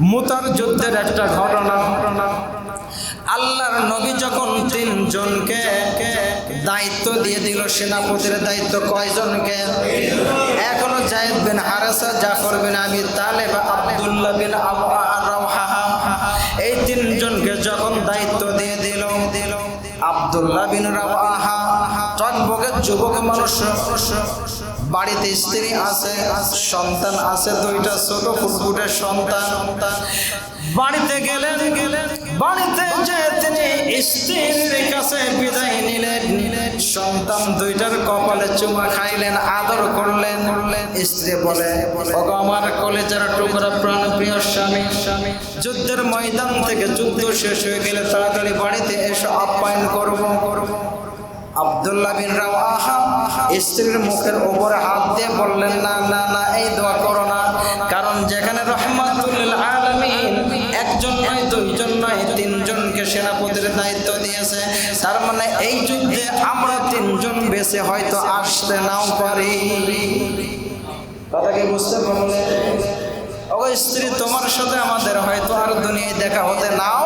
মুতার যুদ্ধের একটা ঘটনা। ঘটনা আল্লাহর নবী যখন তিনজনকে দায়িত্ব দিয়ে দিল, সেনাপতির দায়িত্ব কয়জনকে? এখনও জায়েদ বিন হারাসা, জাফর বিন আবি তালেব, আব্দুল্লাহ বিন আবু রাওহা। এই তিনজনকে যখন দায়িত্ব দিয়ে দিল দিল আব্দুল্লাহ বিন রাওয়াহা টকবকে যুবক মানুষ। বাড়িতে স্ত্রী আছে, সন্তান আছে, দুইটা ছোট ফুটফুটের সন্তান। বাড়িতে গেলেন গেলেন বাড়িতে যে তিনি স্ত্রীর কাছে বিদায় নিলেন, সন্তান দুইটার কপালে চুমা খাইলেন, আদর করলেন। স্ত্রী বলে আমার কলেজের টুকরা প্রাণ প্রিয় স্বামী স্বামী যুদ্ধের ময়দান থেকে যুদ্ধ শেষ হয়ে গেলে তাড়াতাড়ি বাড়িতে এসে আপ্যায়ন করব করব। আব্দুল্লাহ বিন রাওয়াহা স্ত্রীর মুখের উপরে হাত দিয়ে বললেন, না না না, এই দোয়া করো না। কারণ যেখানে রহমাতুল আলামিন একজন নয়, দুইজন নয়, তিনজনকে সেনাপতির দায়িত্ব দিয়েছে। তার মানে এই যুদ্ধে আমরা তিনজন বেঁচে হয়তো আসতে নাও পারি। কথা কি বুঝতে পারলে ও স্ত্রী, তোমার সাথে আমাদের হয়তো আর দুনিয়ায় দেখা হতে নাও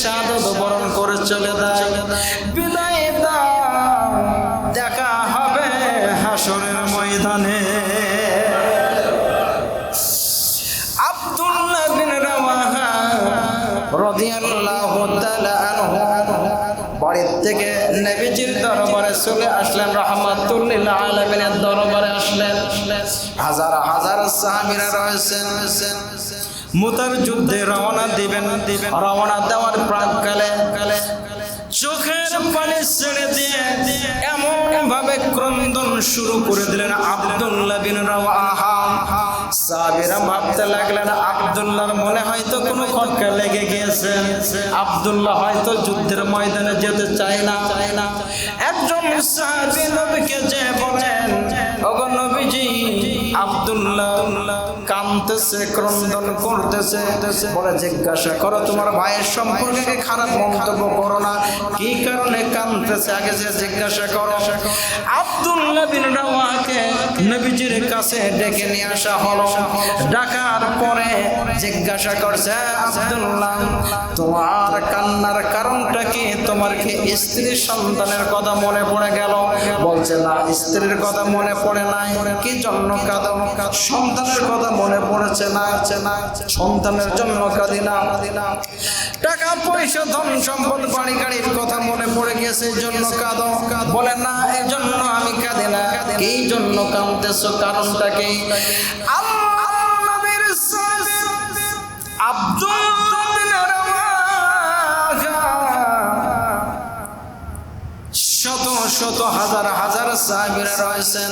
সাদত বরণ করে চলে দেখা হবে হাসরের ময়দানে। আব্দুল্লাহ বিন রাওয়াহা রাদিয়াল্লাহু তাআলা বাড়ির থেকে নবীজির দরবারে চলে আসলেন, রাহমাতুল্লিল আলামিনের দরবারে আসলেন। হাজার হাজার সাহাবীরা রয়েছেন। মুতার যুদ্ধে রওনা দিবেন, রওনা দেওয়ার প্রাককালে কালে চোখের পানি ছেড়ে দিয়ে এমন ভাবে ক্রন্দন শুরু করে দিলেন আব্দুল্লাহ বিন রাওয়াহা। সাহাবীরা ভাবতে লাগলেন, আব্দুল্লাহর মনে হয়তো কোনো খটকা লেগে গিয়েছে। আব্দুল্লাহ হয়তো যুদ্ধের ময়দানে যেতে চায় না চায় না। একজন সাহাবী নবীকে যে আব্দুল্লাহ কামতেছে ক্রন্দন করতেছে। বলে জিজ্ঞাসা করো, তোমার ভাইয়ের সম্পর্কে খারাপ মন্তব্য করো না? কি কারণে কামতেছে আগে যে জিজ্ঞাসা করো। আব্দুল্লাহ বিন রাওয়াকে নবীজির কাছে ডেকে নিয়ে আসা হলো। ডাকার পরে জিজ্ঞাসা করছে, আব্দুল্লাহ, তোমার কান্নার কারণটা কি? তোমার কি স্ত্রী সন্তানের কথা মনে পড়ে গেল? বলছে, না, স্ত্রীর কথা মনে পড়ে নাই। কি জন্য কাঁদো? সন্তানের কথা মনে পড়েছে না না সন্তানের জন্য কাঁদি না টাকা, পয়সা, ধন সম্পদ, বাড়ি গাড়ির কথা মনে পড়ে গেছে জন্য কাঁদো। বলে, না, এই জন্য আমি কাঁদি না। এই জন্য কাঁদতেছো? কারণটা কি? আল্লাহ নবীর সাথে আব্দুল শত শত, হাজার হাজার সাহাবীরা রয়েছেন।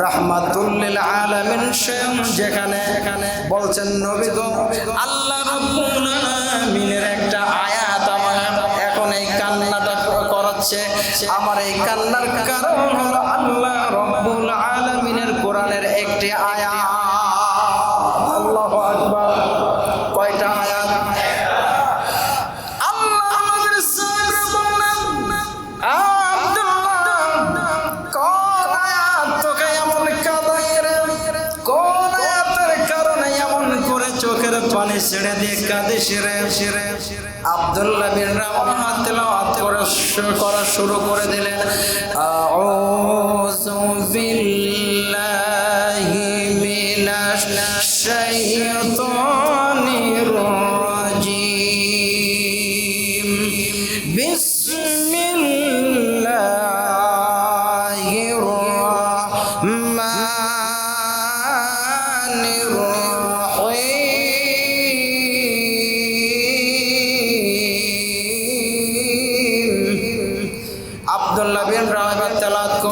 রাহমাতুল্লিল আলামিন স্বয়ং যেখানে এখানে বলছেন নবী গো আল্লাহ রাব্বুল আলামিনের একটা আয়াত আমার এখন এই কান্নাটা করাচ্ছে। আমার এই কান্নার কারণ হলো পানি ছেড়ে দিয়ে কাঁদে, সেরে সেরে। আবদুল্লাহ বিন রাওয়াহা তেলাওয়াত করে করা শুরু করে দিলেন। আউযু বিল্লাহি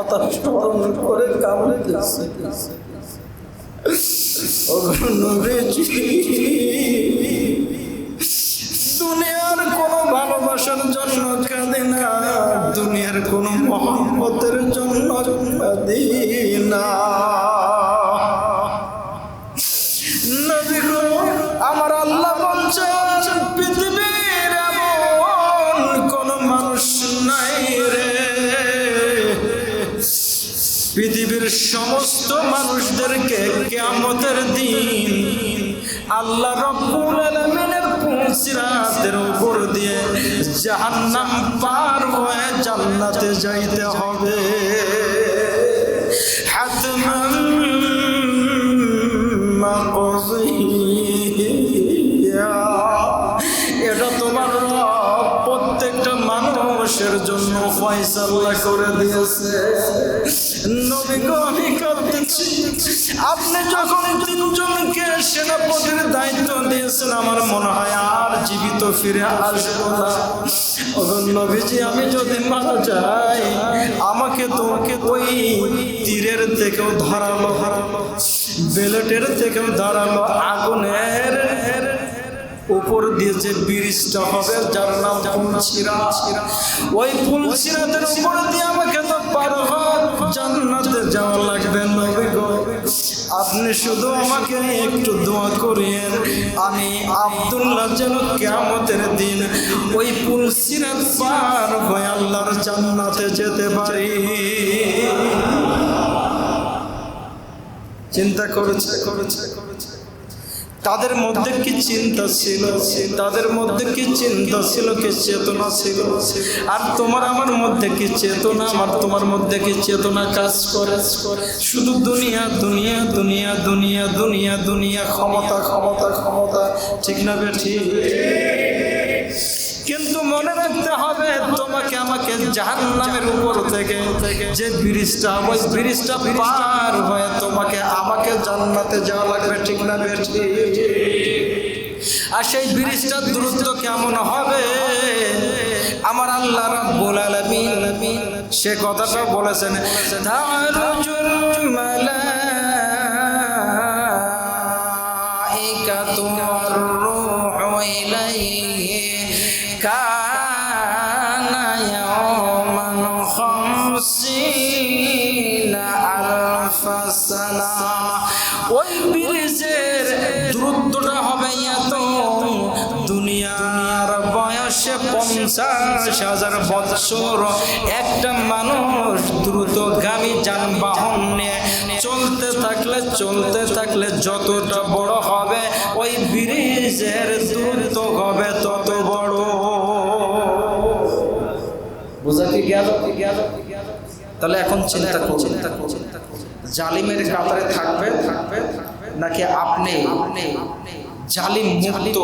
কথা স্মরণ করে কামড়ে ও নবীজি। সমস্ত মানুষদেরকে কিয়ামতের দিন আল্লাহ রব্বুল আলামিনের পুলসিরাতের উপর দিয়ে জাহান্নাম পার হয়ে জান্নাতে যাইতে হবে। হাতমান এটা তোমার প্রত্যেকটা মানুষের জন্য ফয়সাল্লা করে দিয়েছে। আমি আপনি যখন তিনজনকে সেনাপতির দায়িত্ব দিয়েছেন, আমার মনে হয় আর জীবিত ফিরে আসব না। নবীজি, আমি যদি মারা যাই, আমাকে তোমাকে ওই তীরের থেকেও ধরালো ধারালো বেলেটের থেকেও ধরালো, আগুনের উপর দিয়ে যে ব্রিজটা হবে, যার নাম ফুলসিরা ওই ফুলসিরাতের উপর দিয়ে আমাকে তো পার জান্নাতে যাওয়া লাগবে নবী গো। আপনি শুধু আমাকে একটু দোয়া করিয়েন, আমি আব্দুল্লাহ যেন কেমতের দিন ওই ফুলসিরাত পার হয়ে আল্লাহর জান্নাতে যেতে পারি। চিন্তা করেছে করেছে করেছে। তাদের মধ্যে কি চিন্তা ছিল? তাদের মধ্যে কি চিন্তা ছিল? কি চেতনা ছিল? আর তোমার আমার মধ্যে কি চেতনা? আমার তোমার মধ্যে কি চেতনা কাজ করে? শুধু দুনিয়া দুনিয়া দুনিয়া দুনিয়া দুনিয়া দুনিয়া, ক্ষমতা ক্ষমতা ক্ষমতা। ঠিক না বেঠি কিন্তু মনে রাখতে হবে, তোমাকে আমাকে জাহান নামের উপর থেকে যে ব্রিজটা, ওই ব্রিজটা পার হয়ে তোমাকে জান্নাতে যাওয়া লাগবে ঠিক না বেঠি আর সেই ব্রিজটা দূরত্ব কেমন হবে? আমার আল্লাহ রাব্বুল সে কথাটা বলেছেন, তারজুল মালাইকাতু ওয়ার রূহু ইলাইহি কানা পঞ্চাশ হাজার বৎসর একটা মানুষ দ্রুতগামী যানবাহন নিয়ে চলতে থাকলে চলতে থাকলে যতটা বড় হবে ওই ব্রিজের দূরত্ব হবে তত বড়। বোঝা কি গেল? কি গেল তাহলে এখন চিন্তা করুন। চিন্তা করুন। জালিমের কাতারে থাকবে থাকবে নাকি আপনি জালিম মুক্ত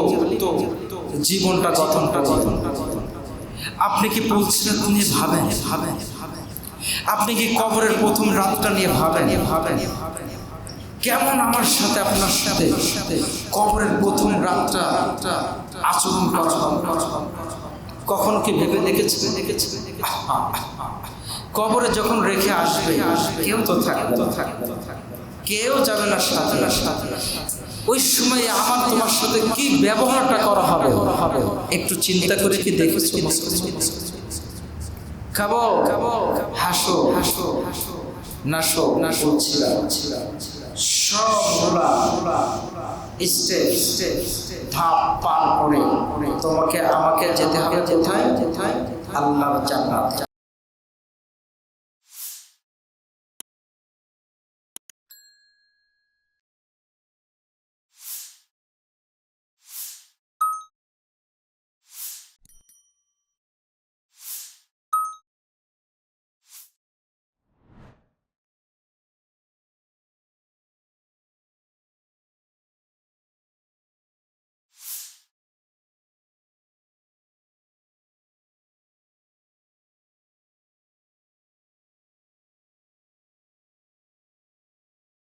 জীবনটা গঠনটা গঠন আপনি কি বলছিলেন নিয়ে ভাবেন? ভাবেন আপনি কি কবরের প্রথম রাতটা নিয়ে ভাবেন? ভাবেন কেমন আমার সাথে আপনার সাথে কবরের প্রথম রাতটা আচরণ কখনো কি ভেবে দেখেছিলেন দেখেছিলেন কবরে যখন রেখে আসবে, কেউ তো থাকবে কেউ যাবে না সাথে না সাথে। ওই সময় আমার তোমার সাথে কি ব্যবহারটা করা হবে? একটু চিন্তা করে কি দেখেছ খাব খাব হাসো হাসো নাসো না বলছিলাম। সবগুলা স্টেপ স্টেপ ধাপ পার করে তোমাকে আমাকে যেতে হবে কোথায়? কোথায় আল্লাহর জান্নাত।